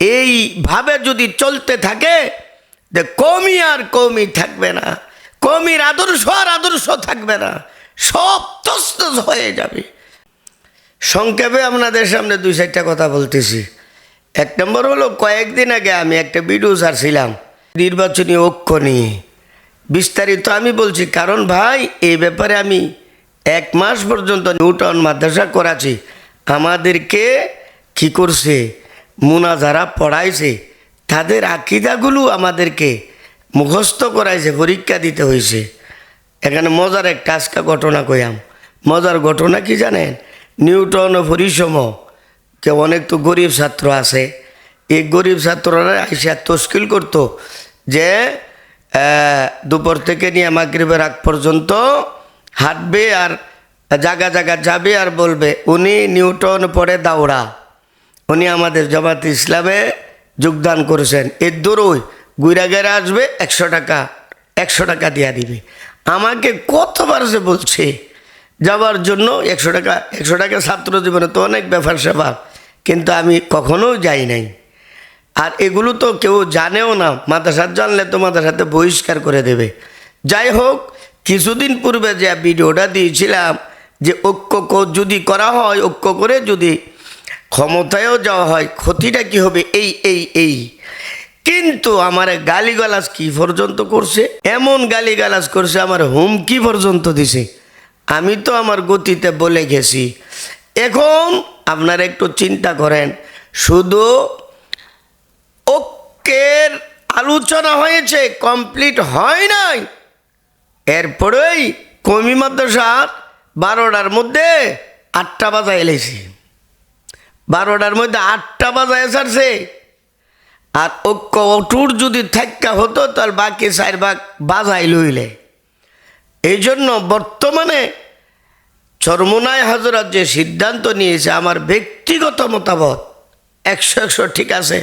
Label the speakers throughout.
Speaker 1: এইভাবে যদি চলতে থাকে, যে কমি আর কমি থাকবে না, কমির আদর্শ আর আদর্শ থাকবে না, সব তস্ত হয়ে যাবে। সংক্ষেপে আপনাদের সামনে দুই চারটা কথা বলতেছি। এক নম্বর হলো, কয়েকদিন আগে আমি একটা ভিডিও ছাড়ছিলাম, নির্বাচনী ঐক্য নিয়ে। বিস্তারিত আমি বলছি, কারণ ভাই, এই ব্যাপারে আমি এক মাস পর্যন্ত নিউটন মাদ্রাসা করাছি আমাদেরকে কি করছে? মুনা যারা পড়াইছে, তাদের আকিদাগুলো আমাদেরকে মুখস্থ করাইছে, পরীক্ষা দিতে হয়েছে এখানে মজার একটা আজকা ঘটনা কইয়াম। মজার ঘটনা কি জানেন? নিউটন ও পরিসম কে অনেক তো গরিব ছাত্র আছে। এই গরিব ছাত্ররা আইসা তস্কিল করতো যে দুপুর থেকে নিয়ে মাগরিবের আগ পর্যন্ত হাঁটবে আর জায়গা জায়গা যাবে আর বলবে, উনি নিউটন পড়ে দাওড়া। উনি আমাদের জামাত ইসলামে যোগদান করেছেন। এর দূরই গুইরা গেরা আসবে, একশো টাকা একশো টাকা দিয়া দিবে। আমাকে কতবার সে বলছে যাওয়ার জন্য একশো টাকা একশো টাকা ছাত্র জীবনে তো অনেক ব্যাপার স্যাপার, কিন্তু আমি কখনো যাই নাই। আর এগুলো তো কেউ জানেও না, মাদ্রাসার জানলে তো মাদ্রাসাতে বহিষ্কার করে দেবে। যাই হোক, কিছুদিন পূর্বে যে ভিডিওটা দিয়েছিলাম, যে ঐক্য যদি করা হয়, ঐক্য করে যদি ক্ষমতায়ও যাওয়া হয়, ক্ষতিটা কি হবে? এই এই এই। কিন্তু আমার গালিগালাজ কি পর্যন্ত করছে? এমন গালিগালাজ করছে, আমার হুমকি পর্যন্ত দিছে। আমি তো আমার গতিতে বলে গেছি। এখন আপনারা একটু চিন্তা করেন, শুধু ঐক্যের আলোচনা হয়েছে, কমপ্লিট হয় নাই। এরপরেই কমি মাদ্রাসার বারোটার মধ্যে আটটা বাজায় এলেছি। বারোটার মধ্যে আটটা বাজায় এসারছে আর ঐক্য অটুর যদি থাক্কা হতো তার বাকি চার ভাগ বাজাই লইলে। এই জন্য বর্তমানে চরমোনায় হাজরাত যে সিদ্ধান্ত নিয়েছে, আমার ব্যক্তিগত মতামত একশো একশো ঠিক আছে,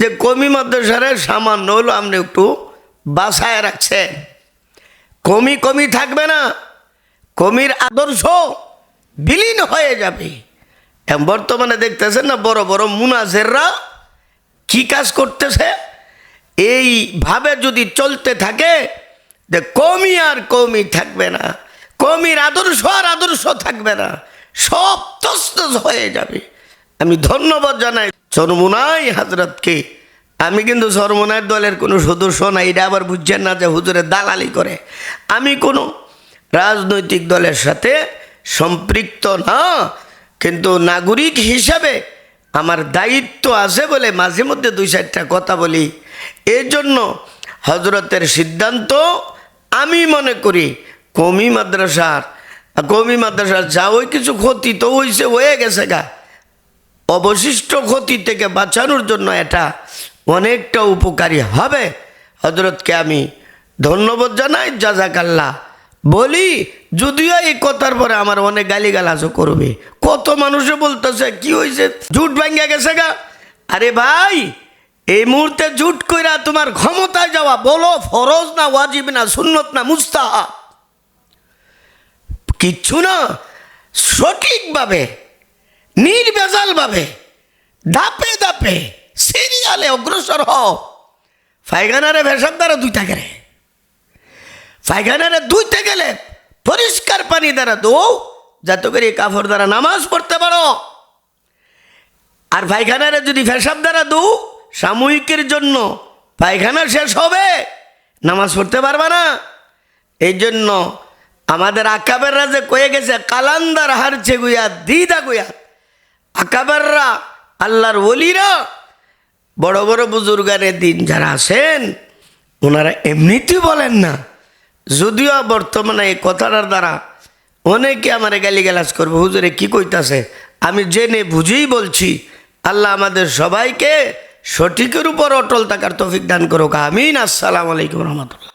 Speaker 1: যে কমি মাদ্রাসারে সামান্য হলো আপনি একটু বাসায় রাখছেন কমি কমি থাকবে না, কমির আদর্শ বিলীন হয়ে যাবে। বর্তমানে দেখতেছেন না বড় বড় মুনাজেররা কি কাজ করতেছে? এইভাবে যদি চলতে থাকে, যে কমি আর কমি থাকবে না, কমির আদর্শ আর আদর্শ থাকবে না, সব তস্তস হয়ে যাবে। আমি ধন্যবাদ জানাই চরমুনাই হাজরতকে। আমি কিন্তু চরমুনার দলের কোনো সদস্য না, এটা আবার বুঝছেন না যে হুজুরে দালালি করে। আমি কোনো রাজনৈতিক দলের সাথে সম্পৃক্ত না কিন্তু নাগরিক হিসাবে আমার দায়িত্ব আছে বলে মাঝে মধ্যে দুই চারটা কথা বলি। এই জন্য হজরতের সিদ্ধান্ত আমি মনে করি কমি মাদ্রাসার কমি মাদ্রাসার যা ওই কিছু ক্ষতি তো হয়েছে হয়ে গেছে গা। অবশিষ্ট ক্ষতি থেকে বাঁচানোর জন্য এটা অনেকটা উপকারী হবে। হজরতকে আমি ধন্যবাদ জানাই জাজাকাল্লা বলি, যদিও এই কথার পরে আমার অনেক গালিগালাজও করবে। কত মানুষে বলতেছে, কি হয়েছে জুট ভাঙ্গা গেছে গা? আরে ভাই, এই মুহূর্তে জুট কইরা তোমার ক্ষমতায় যাওয়া বলো, ফরজ না ওয়াজিব না সুন্নত না মুস্তাহা কিচ্ছু না, সঠিকভাবে নির্বেজালভাবে ধাপে ধাপে সিরিয়ালে অগ্রসর হও। পায়খানারে ভেসার দ্বারা দুইটা গেলে পায়খানারে ধুইতে গেলে পরিষ্কার পানি দ্বারা দৌ যাতে করে এই দ্বারা নামাজ পড়তে পারো। আর পায়খানারে যদি ফেসাব দ্বারা দৌ সাময়িকের জন্য পায়খানা শেষ হবে, নামাজ পড়তে পারবা না। এই জন্য আমাদের আকাবেররা যে কয়ে গেছে, কালান্দার হারছে গুয়া, দিদা গুয়া। আকাবেররা, আল্লাহর ওলিরা, বড় বড় বুজুর্গানের দিন যারা আছেন, ওনারা এমনিতেই বলেন না যদিও বর্তমানে এই কথাটার দ্বারা অনেকে আমার গালিগালাজ করবে, হুজুরে কি কইতাছে? আমি জেনে বুঝেই বলছি, আল্লাহ আমাদের সবাইকে সঠিকের উপর অটল থাকার তফিক দান করুক, আমিন। আসসালামু আলাইকুম রহমতুল্লাহ।